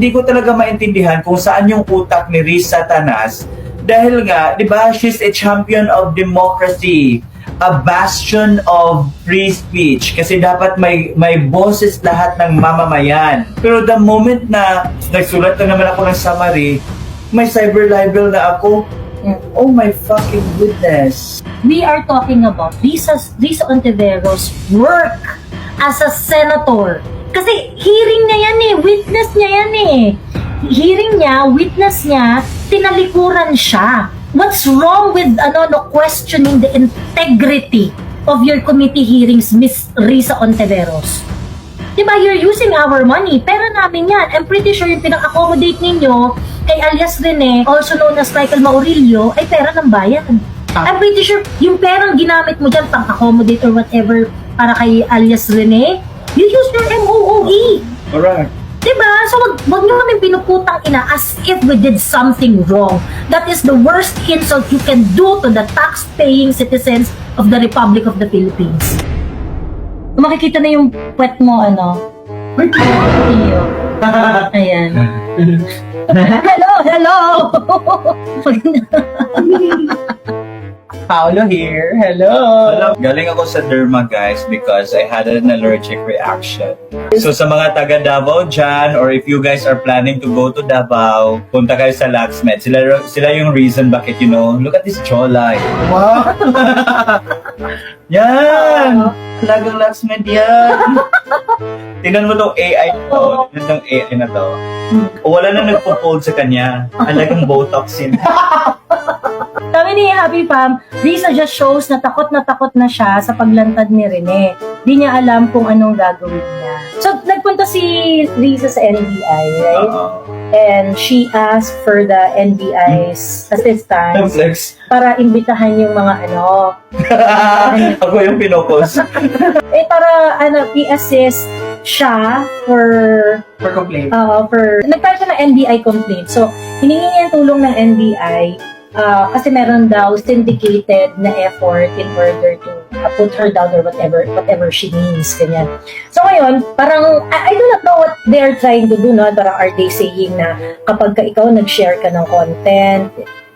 Hindi ko talaga maintindihan kung saan yung utak ni Riz Satanas dahil nga, di ba, she's a champion of democracy, a bastion of free speech kasi dapat may may boses lahat ng mamamayan. Pero the moment na nagsulat na naman ako ng summary, may cyber libel na ako. Oh my fucking goodness. We are talking about Risa, Risa Ontiveros' work as a senator. Kasi hearing niya yan eh, witness niya yan eh. Hearing niya, witness niya, tinalikuran siya. What's wrong with ano no questioning the integrity of your committee hearings, Miss Risa Ontiveros? Diba, you're using our money. Pera namin yan. I'm pretty sure yung pinang-accommodate ninyo kay alias Rene, also known as Michael Maurilio, ay pera ng bayan. I'm pretty sure yung perang ginamit mo dyan pang-accommodate or whatever para kay alias Rene, you use your MOOE. Alright. Diba? So, wag, wag nyo kami pinuputang ina as if we did something wrong. That is the worst insult you can do to the tax-paying citizens of the Republic of the Philippines. Makikita na yung puwet mo, ano? Iyo. Ayan. hello, hello! Paolo here. Hello. Alam, galing ako sa derma guys because I had an allergic reaction. So sa mga taga Davao dyan or if you guys are planning to go to Davao, punta kayo sa Laxmed. Sila, sila yung reason bakit you know, look at this jawline. Wow. Yan! Talagang Laxmed yan. Tingnan mo tong AI to. Tingnan tong AI na to. Wala na nagpo-fold sa kanya. Talagang botox yun. Sabi ni Happy Pam, Risa just shows na takot na takot na siya sa paglantad ni Rene. Di niya alam kung anong gagawin niya. So, nagpunta si Risa sa NBI, right? Oo. And she asked for the NBI's assistance Flex. para imbitahan yung mga ano, Ako yung pinopos. eh para ano, i-assist siya for For complaint. uh, for nagtala siya ng NBI complaint. So, hiningi niya yung tulong ng NBI uh, kasi meron daw syndicated na effort in order to uh, put her down or whatever whatever she needs, ganyan. So ngayon, parang, I, I do not know what they're trying to do, no? Parang are they saying na kapag ka ikaw nag-share ka ng content,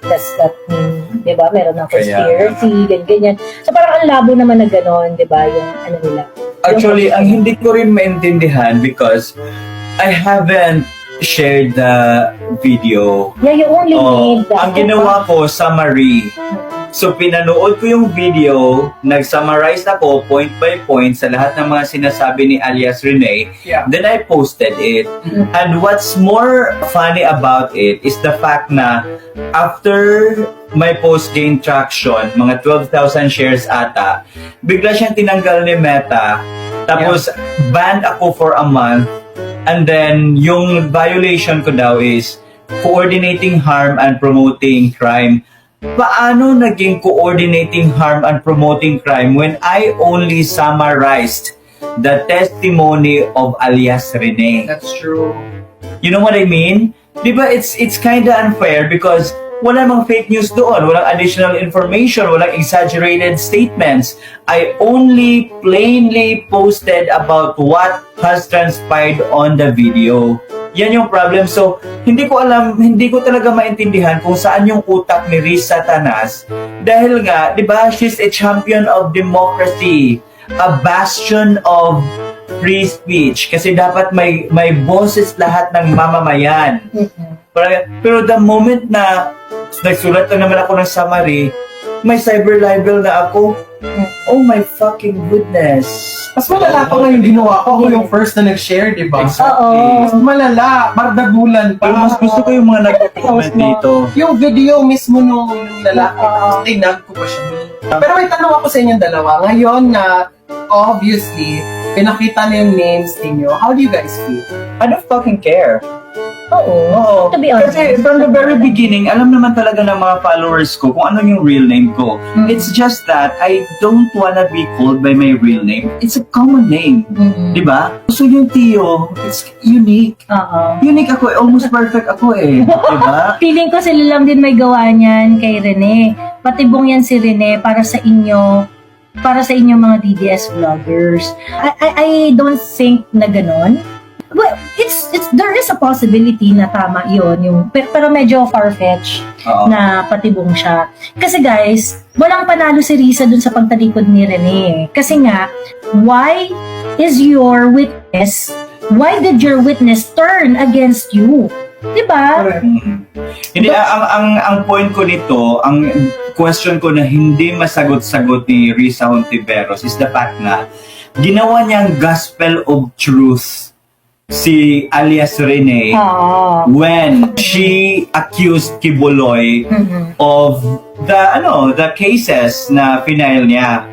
does that mean, di ba, meron ng conspiracy, ganyan, ganyan. So parang ang labo naman na gano'n, di ba, yung ano nila. Actually, ang hindi ko rin maintindihan because I haven't shared the video. Yeah, you only Oh, need the... ang ginawa ko, summary. So, pinanood ko yung video, nag-summarize ako point by point sa lahat ng mga sinasabi ni alias Rene. Yeah. Then I posted it. And what's more funny about it is the fact na after my post gained traction, mga 12,000 shares ata, bigla siyang tinanggal ni Meta. Tapos, banned ako for a month. And then, yung violation ko daw is coordinating harm and promoting crime. Paano naging coordinating harm and promoting crime when I only summarized the testimony of alias Rene? That's true. You know what I mean? Di ba it's, it's kinda unfair because wala mang fake news doon, walang additional information, walang exaggerated statements. I only plainly posted about what has transpired on the video. Yan yung problem. So, hindi ko alam, hindi ko talaga maintindihan kung saan yung utak ni Riz Satanas. Dahil nga, di ba, she's a champion of democracy, a bastion of free speech. Kasi dapat may, may boses lahat ng mamamayan. Parang- Pero the moment na nagsulat na naman ako ng summary, may cyber libel na ako. Oh my fucking goodness. Mas malala pa nga yung ginawa ko. Ako yung first na nag-share, di ba? Oo. Mas malala. Mardagulan pa. Pero mas gusto ko yung mga nag-comment dito. Yung video mismo nung nung lalaki, Oo. tinag ko pa siya. Pero may tanong ako sa inyong dalawa. Ngayon na, obviously, pinakita na yung names ninyo. How do you guys feel? I don't fucking care. Oo. Oo. To be honest. Kasi from the very beginning, alam naman talaga ng mga followers ko kung ano yung real name ko. Mm. It's just that I don't wanna be called by my real name. It's a common name. Mm-mm. Di ba? So yung Tio, it's unique. Oo. Unique ako, eh. almost perfect ako eh. Di ba? Feeling ko sila lang din may gawa niyan kay Rene. Patibong yan si Rene para sa inyo para sa inyong mga DDS vloggers. I, I, I don't think na ganon. Well, it it's, it's, there is a possibility na tama yon yung, pero, pero medyo far-fetched Oo. na patibong siya. Kasi guys, walang panalo si Risa dun sa pagtalikod ni Rene. Kasi nga, why is your witness, why did your witness turn against you? Diba? Correct. Mm. Hindi, ang, ang, ang point ko nito, ang question ko na hindi masagot-sagot ni Risa Hontiveros is the fact na ginawa niyang gospel of truth si alias Rene Oo. when she accused Kibuloy Mhm. of the ano the cases na final niya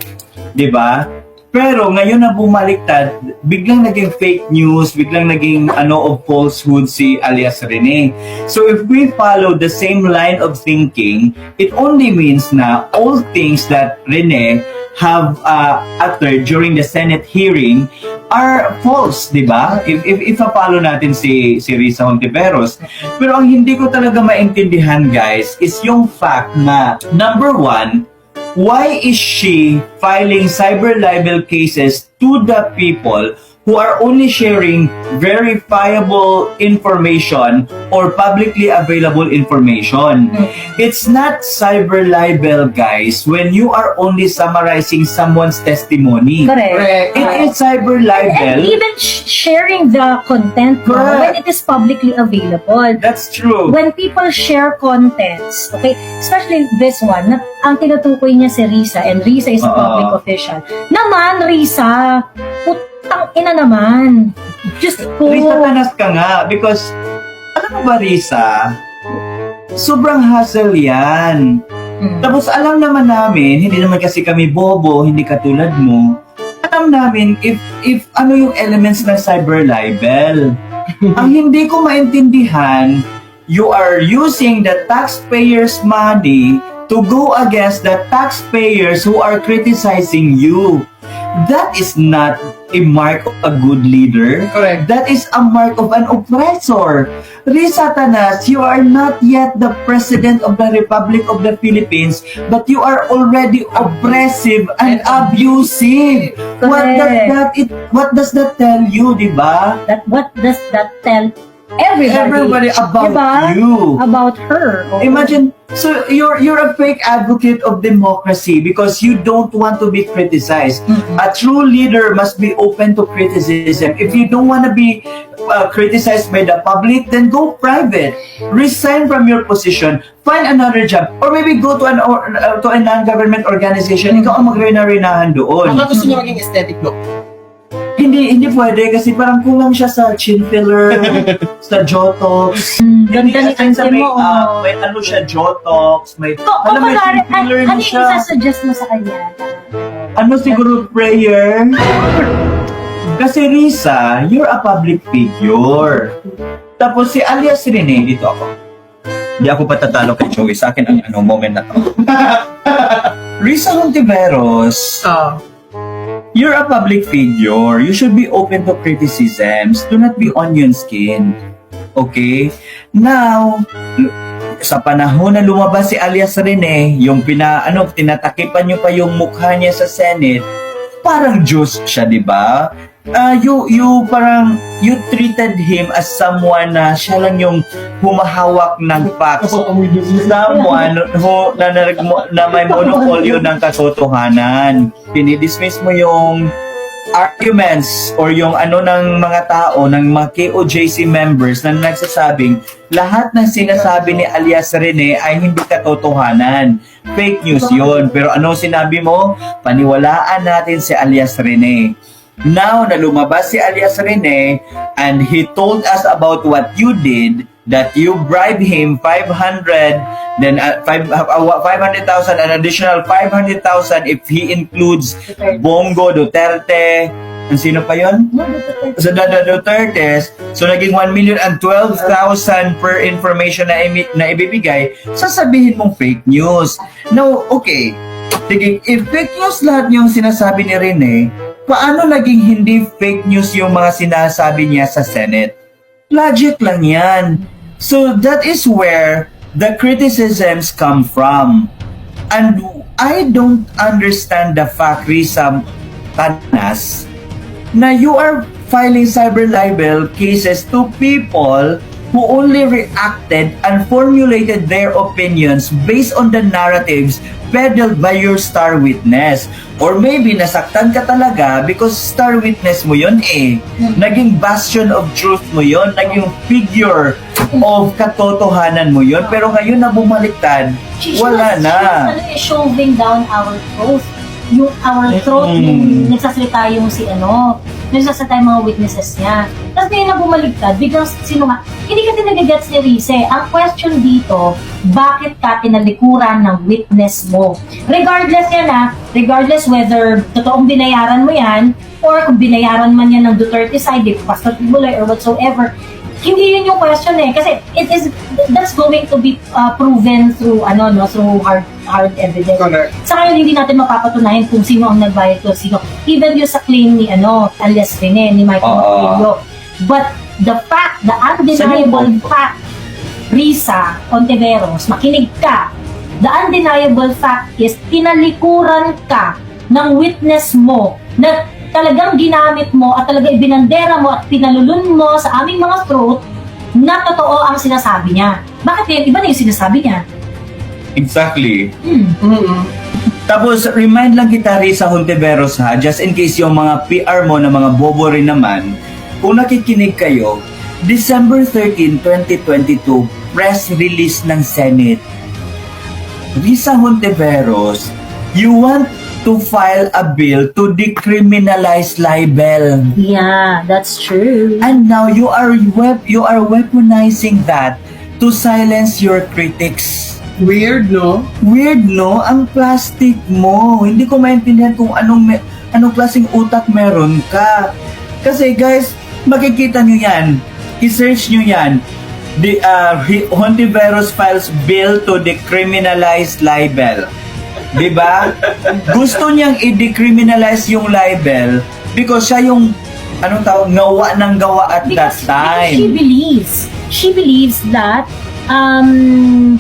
'di ba pero ngayon na bumaliktad biglang naging fake news biglang naging ano of falsehood si alias Rene so if we follow the same line of thinking it only means na all things that Rene have uh, uttered during the Senate hearing are false, di ba? If, if, if follow natin si, si Risa Hontiveros. Pero ang hindi ko talaga maintindihan, guys, is yung fact na, number one, why is she filing cyber libel cases to the people who are only sharing verifiable information or publicly available information? It's not cyber libel, guys, when you are only summarizing someone's testimony. Correct. Correct. It is cyber And libel. even sh- sharing the content no, Correct. when it is publicly available. That's true. When people share contents, okay, especially this one, na, ang tinutukoy niya si Risa, and Risa is a Oo. public official. Naman, Risa, putang ina naman. Just po. Risa, tanas ka nga. Because, alam mo ba, Risa, sobrang hassle yan. Mm. Tapos alam naman namin, hindi naman kasi kami bobo, hindi katulad mo. Alam namin if if ano yung elements ng cyber libel. Ang hindi ko maintindihan, you are using the taxpayers' money to go against the taxpayers who are criticizing you. That is not a mark of a good leader. Correct. That is a mark of an oppressor. Risa Tanas, you are not yet the President of the Republic of the Philippines, but you are already oppressive and abusive. What does Correct. that it what does that tell you, di ba? That, what does that tell everybody, Everybody about Diba? you. about her? Oo. Imagine, so you're you're a fake advocate of democracy because you don't want to be criticized. Mm-mm. A true leader must be open to criticism. If you don't want to be uh, criticized by the public, then go private. Resign from your position. Find another job. Or maybe go to an or, uh, to a non-government organization. Ikaw ang magrena-renahan doon. Baka gusto niyo maging aesthetic look. Hindi, hindi pwede kasi parang kulang siya sa chin filler, sa Jotox. Mm, Ganda ni Auntie mo. makeup, oh. may ano siya, Jotox, may, Kung alam mo, may kunwari, chin filler ano yung siya. isasuggest mo sa kanya? Ano siguro prayer? Kasi Risa, you're a public figure. Tapos si alias Rene, dito ako. Hindi ako patatalo kay Joey. Sa akin ang ano, moment na to. Risa Hontiveros, Ah. You're a public figure. You should be open to criticisms. Do not be onion skin. Okay? Now, sa panahon na lumabas si alias Rene, yung pina, ano, tinatakipan niyo pa yung mukha niya sa Senate, parang Diyos siya, di ba? Ah, you, you parang, you treated him as someone na siya lang yung humahawak ng facts. Someone who, na, na, na may monopolyo ng katotohanan. Pinidismiss mo yung arguments or yung ano ng mga tao, ng mga KOJC members na nagsasabing lahat ng sinasabi ni alias Rene ay hindi katotohanan. Fake news yon Pero ano sinabi mo? Paniwalaan natin si alias Rene. Now na lumabas si alias Rene and he told us about what you did, that you bribed him 500, then uh, five, uh, uh, 500,000, an additional 500,000 if he includes Bongo Duterte, ang sino pa yon? Sa Dada Duterte, so naging 1 million and 12,000 per information na, imi- na ibibigay, sasabihin mong fake news. Now, okay, sige, if fake news lahat yung sinasabi ni Rene, paano naging hindi fake news yung mga sinasabi niya sa Senate? Logic lang yan. So that is where the criticisms come from. And I don't understand the fact, Risa Tanas, na you are filing cyber libel cases to people who only reacted and formulated their opinions based on the narratives peddled by your star witness. Or maybe nasaktan ka talaga because star witness mo yun eh. Naging bastion of truth mo yun. Naging figure of katotohanan mo yun. Pero ngayon na bumaliktad, She- she wala was- na. She was, shoving down our throat. Yung our throat, Mm. yung nagsasalita yung si ano, nagsasalita yung mga witnesses niya. Tapos ngayon na bumaligtad, biglang sino nga, hindi kasi nagagets ni Rize. Ang question dito, bakit ka tinalikuran ng witness mo? Regardless yan ha, regardless whether totoong binayaran mo yan, or kung binayaran man yan ng Duterte side, if Pastor or whatsoever, hindi yun yung question eh. Kasi it is that's going to be uh, proven through ano no through hard hard evidence. Correct. sa ngayon hindi natin mapapatunayan kung sino ang nagbayad to sino. Even yung sa claim ni ano alias Rene ni Michael Oo. Macario but the fact the undeniable fact Risa Ontiveros makinig ka. The undeniable fact is tinalikuran ka ng witness mo na talagang ginamit mo at talaga ibinandera mo at pinalulun mo sa aming mga throat na totoo ang sinasabi niya. Bakit yan? Iba na yung sinasabi niya. Exactly. Hmm. Mm-mm. Tapos, remind lang kita Risa Hontiveros ha, just in case yung mga PR mo na mga bobo rin naman, kung nakikinig kayo, December 13, 2022, press release ng Senate. Risa Hontiveros, you want to file a bill to decriminalize libel. Yeah, that's true. And now you are wep- you are weaponizing that to silence your critics. Weird, no? Weird, no? Ang plastic mo. Hindi ko maintindihan kung anong me- anong klaseng utak meron ka. Kasi guys, makikita nyo yan. I-search nyo yan. The uh, Hontiveros files bill to decriminalize libel. 'Di ba? Gusto niyang i-decriminalize yung libel because siya yung anong tawag gawa ng gawa at that Because, because she time. believes, she believes that, um,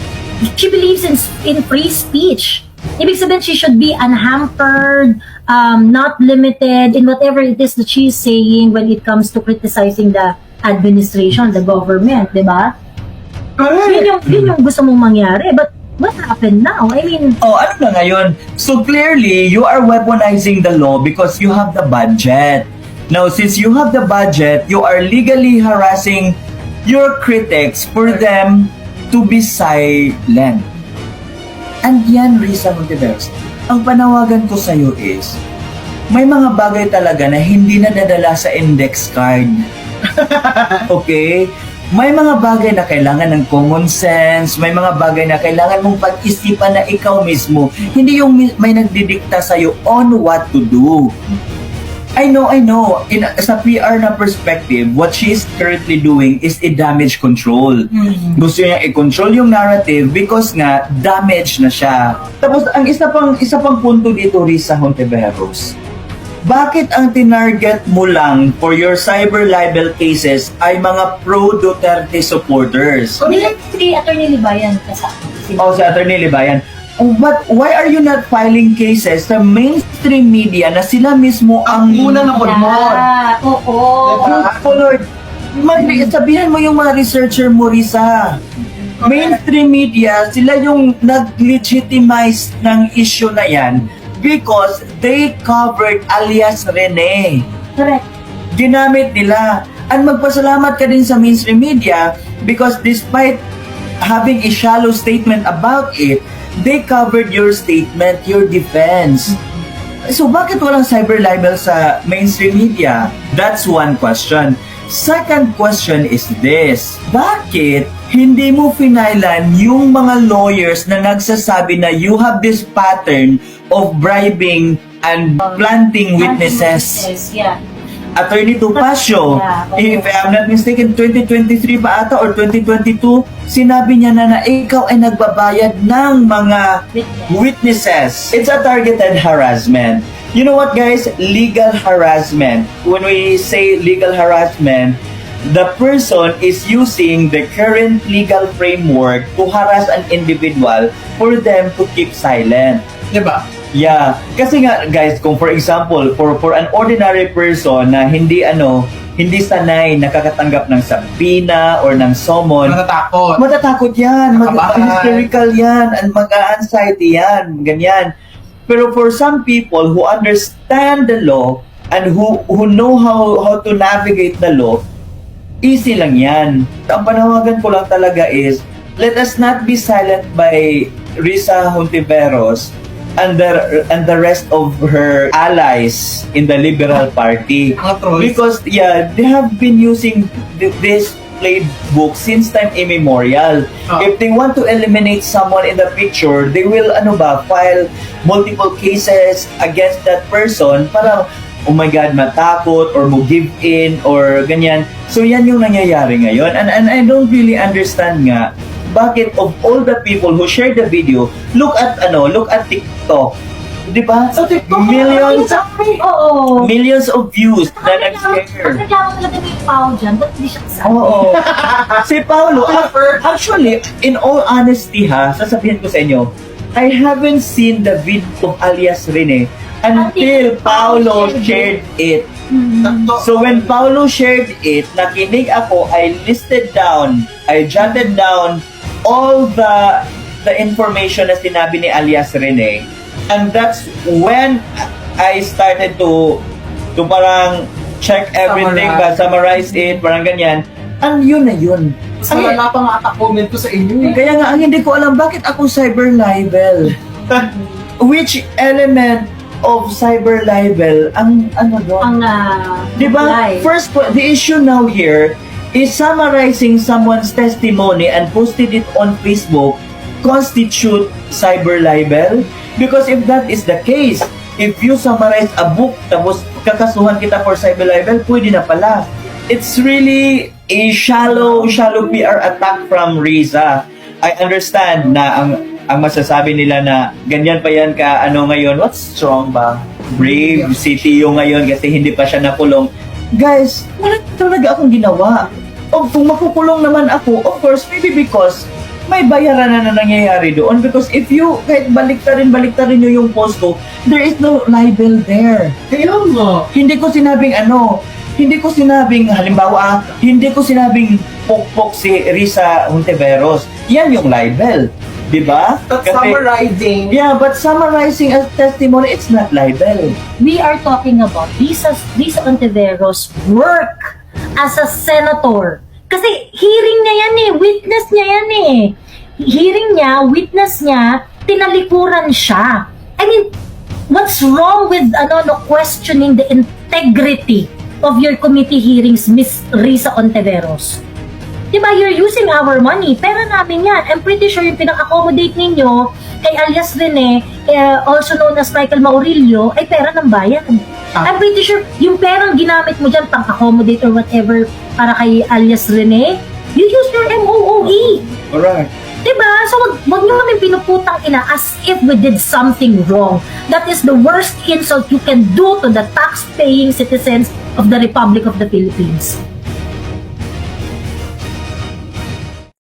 she believes in, in free speech. Ibig sabihin, she should be unhampered, um, not limited in whatever it is that she's saying when it comes to criticizing the administration, the government, di ba? Yun Correct. yung, yun yung gusto mong mangyari. But what happened now? I mean, Oh, ano na ngayon? So clearly, you are weaponizing the law because you have the budget. Now, since you have the budget, you are legally harassing your critics for them to be silent. And yan, Risa Monteveros, ang panawagan ko sa'yo is, may mga bagay talaga na hindi na dadala sa index card. okay? May mga bagay na kailangan ng common sense, may mga bagay na kailangan mong pag-isipan na ikaw mismo. Hindi yung may nagdidikta sa'yo on what to do. I know, I know. In, sa PR na perspective, what she is currently doing is a damage control. Gusto niya i-control yung narrative because nga damage na siya. Tapos ang isa pang isa pang punto dito Risa Hontiveros. Bakit ang tinarget mo lang for your cyber libel cases ay mga pro Duterte supporters? nila si Attorney Libayan kasama. Si O sa Attorney Libayan, oh, but why are you not filing cases sa mainstream media na sila mismo ang Ang unang napodmon. Yeah, oo. Diba? Oh Lord, mag- sabihan mo yung mga researcher mo, Risa. Mainstream media, sila yung nag-legitimize ng issue na yan because they covered alias Rene. Correct. Ginamit nila. At magpasalamat ka din sa mainstream media because despite having a shallow statement about it, they covered your statement, your defense. So bakit walang cyber libel sa mainstream media? That's one question. Second question is this. Bakit hindi mo finailan yung mga lawyers na nagsasabi na you have this pattern of bribing and planting witnesses? Yeah. Attorney Topacio, Yeah, okay. if I'm not mistaken, 2023 pa ata or 2022, sinabi niya na na ikaw ay nagbabayad ng mga Witness. witnesses. It's a targeted harassment. You know what guys? Legal harassment. When we say legal harassment, the person is using the current legal framework to harass an individual for them to keep silent. Diba? Yeah, kasi nga guys, kung for example, for for an ordinary person na hindi ano, hindi sanay nakakatanggap ng sabina or ng somon, Natatakot. matatakot yan, mag- hysterical yan, and mag-anxiety yan, ganyan. Pero for some people who understand the law and who who know how how to navigate the law, easy lang yan. Ang panawagan ko lang talaga is, let us not be silent by Risa Hontiveros and the, and the rest of her allies in the Liberal Party. Because, yeah, they have been using th- this playbook since time immemorial. Ah. If they want to eliminate someone in the picture, they will, ano ba, file multiple cases against that person para, oh my God, matakot or mo give in or ganyan. So, yan yung nangyayari ngayon. And, and I don't really understand nga bakit of all the people who shared the video, look at, ano, look at TikTok. Di ba? Sa TikTok, Millions, Oo. millions of views na nag-share. reklamo talaga ni Pao dyan, ba't hindi siya kasama? Oo. si Paolo, ac- actually, in all honesty ha, sasabihin ko sa inyo, I haven't seen the video of alias Rene until Paolo shared it. Hmm. So when Paolo shared it, nakinig ako, I listed down, I jotted down all the the information na sinabi ni alias Rene. And that's when I started to to parang check everything ba, summarize it, parang ganyan. And yun na yun. Sa Ang- wala pa nga ata comment ko sa inyo. eh. kaya nga, ang hindi ko alam, bakit ako cyber libel? Which element of cyber libel ang ano doon? Ang uh, Di ba? First, po- the issue now here is summarizing someone's testimony and posted it on Facebook constitute cyber libel? Because if that is the case, if you summarize a book tapos kakasuhan kita for cyber libel, pwede na pala. It's really a shallow, shallow PR attack from Riza. I understand na ang ang masasabi nila na ganyan pa yan ka ano ngayon, what's strong ba? Brave, si Tio ngayon kasi hindi pa siya nakulong. Guys, wala talaga akong ginawa. O kung makukulong naman ako, of course, maybe because may bayaran na na nangyayari doon because if you, kahit baliktarin, baliktarin nyo yung post ko, there is no libel there. Kaya nga. Hindi ko sinabing ano, hindi ko sinabing, halimbawa, ah, hindi ko sinabing pokpok si Risa Hontiveros. Yan yung libel. Di ba? Kasi- summarizing. Yeah, but summarizing a testimony, it's not libel. we are talking about Lisa, Lisa Ontiveros' work as a senator. Kasi hearing niya yan eh, witness niya yan eh. Hearing niya, witness niya, tinalikuran siya. I mean, what's wrong with ano, no, questioning the integrity of your committee hearings, Miss Risa Ontiveros? Diba, you're using our money. Pera namin yan. I'm pretty sure yung pinag-accommodate ninyo kay alias Rene, eh, also known as Michael Maurilio, ay pera ng bayan. Ah. I'm pretty sure yung perang ginamit mo dyan pang-accommodate or whatever para kay alias Rene, you use your MOOE. Alright. Diba? So, wag, wag nyo kami pinuputang ina as if we did something wrong. That is the worst insult you can do to the tax-paying citizens of the Republic of the Philippines.